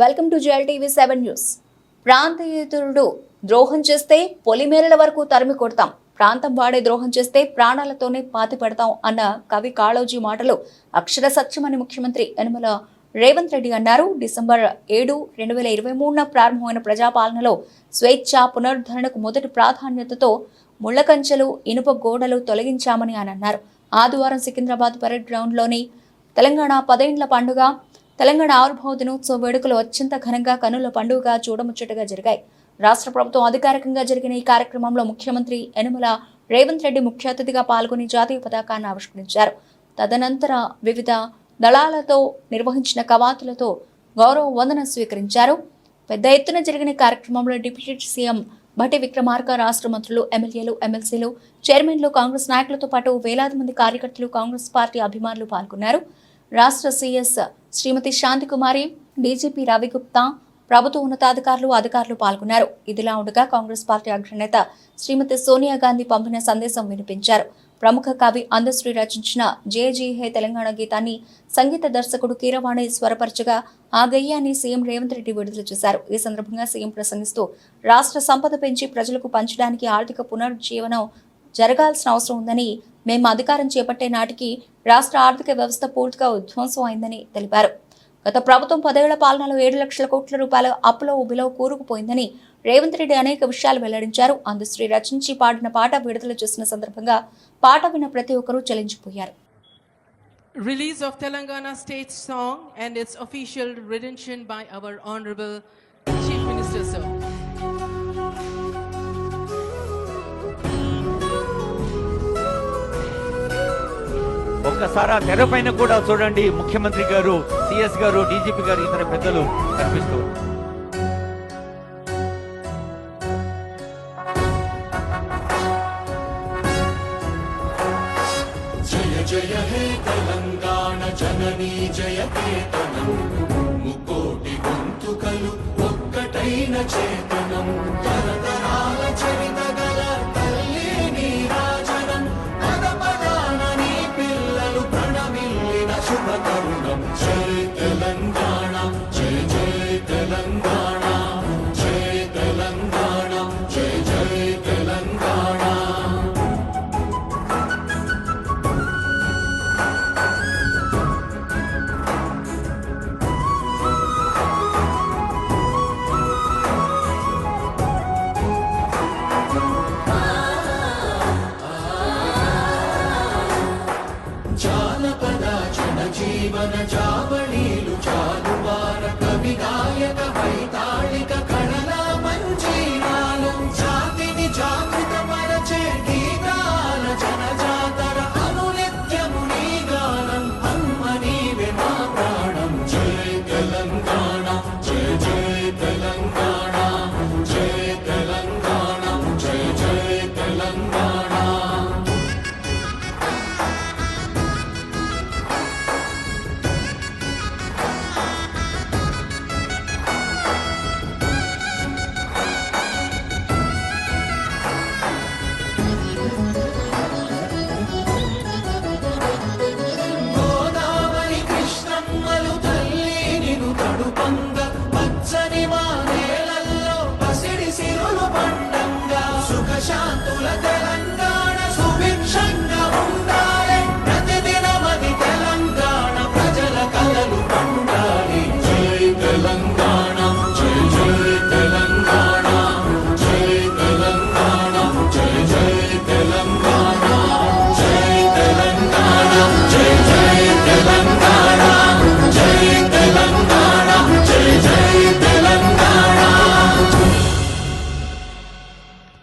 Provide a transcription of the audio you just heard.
Welcome to జెల్ TV seven news. ప్రాంతీయుతుడు ద్రోహం చేస్తే పొలిమేరల వరకు తరిమి కొడతాం. ప్రాంతం వాడే ద్రోహం చేస్తే ప్రాణాలతోనే పాతి పెడతాం అన్న కవి కాళోజీ మాటలు అక్షర సత్యమని ముఖ్యమంత్రి యనమల రేవంత్ రెడ్డి అన్నారు. డిసెంబర్ ఏడు రెండు వేల ఇరవై మూడున ప్రారంభమైన ప్రజాపాలనలో స్వేచ్ఛ పునరుద్ధరణకు మొదటి ప్రాధాన్యతతో ముళ్ళకంచెలు ఇనుప గోడలు తొలగించామని ఆయన అన్నారు. ఆదివారం సికింద్రాబాద్ పరేడ్ గ్రౌండ్లోని తెలంగాణ పదేండ్ల పండుగ తెలంగాణ ఆవిర్భావ దినోత్సవ వేడుకలు అత్యంత ఘనంగా కనుల పండుగగా చూడముచ్చటగా జరిగాయి. రాష్ట్ర ప్రభుత్వం అధికారికంగా జరిగిన ఈ కార్యక్రమంలో ముఖ్యమంత్రి యనుమల రేవంత్ రెడ్డి ముఖ్య అతిథిగా పాల్గొని జాతీయ పతాకాన్ని ఆవిష్కరించారు. తదనంతర వివిధ దళాలతో నిర్వహించిన కవాతులతో గౌరవ వందన స్వీకరించారు. పెద్ద ఎత్తున జరిగిన కార్యక్రమంలో డిప్యూటీ సీఎం భట్టి విక్రమార్క రాష్ట్ర మంత్రులు ఎమ్మెల్యేలు ఎమ్మెల్సీలు చైర్మన్లు కాంగ్రెస్ నాయకులతో పాటు వేలాది మంది కార్యకర్తలు కాంగ్రెస్ పార్టీ అభిమానులు పాల్గొన్నారు. రాష్ట్ర సీఎస్ శ్రీమతి శాంతికుమారి డీజీపీ రవిగుప్తా ప్రభుత్వ ఉన్నతాధికారులు అధికారులు పాల్గొన్నారు. ఇదిలా ఉండగా కాంగ్రెస్ పార్టీ అగ్రనేత శ్రీమతి సోనియా గాంధీ పంపిన సందేశం వినిపించారు. ప్రముఖ కవి అందశ్రీ రచించిన జేజీ హే తెలంగాణ గీతాన్ని సంగీత దర్శకుడు కీరవాణి స్వరపరచగా ఆ గయ్యాన్ని సీఎం రేవంత్ రెడ్డి విడుదల చేశారు. ఈ సందర్భంగా సీఎం ప్రసంగిస్తూ రాష్ట్ర సంపద పెంచి ప్రజలకు పంచడానికి ఆర్థిక పునరుజ్జీవనం జరగాల్సిన అవసరం ఉందని మేము అధికారం చేపట్టే నాటికి రాష్ట్ర ఆర్థిక వ్యవస్థ పూర్తిగా ఉధ్వంసం అయిందని తెలిపారు. గత ప్రభుత్వం పదేళ్ళ పాలనలో ఏడు లక్షల కోట్ల రూపాయల అప్పులో ఉబిలో కూరుకుపోయిందని రేవంత్ రెడ్డి అనేక విషయాలు వెల్లడించారు. అందుశ్రీ రచించి పాడిన పాట విడుదల చేసిన సందర్భంగా పాట విన్న ప్రతి ఒక్కరూ చెలించిపోయారు. Release of Telangana state song and its official rendition by our Honorable Chief Minister, sir. ఒక్కసారి ఆ తెర పైన కూడా చూడండి. ముఖ్యమంత్రి గారు సిఎస్ గారు డీజీపీ గారు ఇతర పెద్దలు కనిపిస్తూ జయ జయ హే తెలంగాణ జననీ జయ జనజీవన జావళీలు జాలువార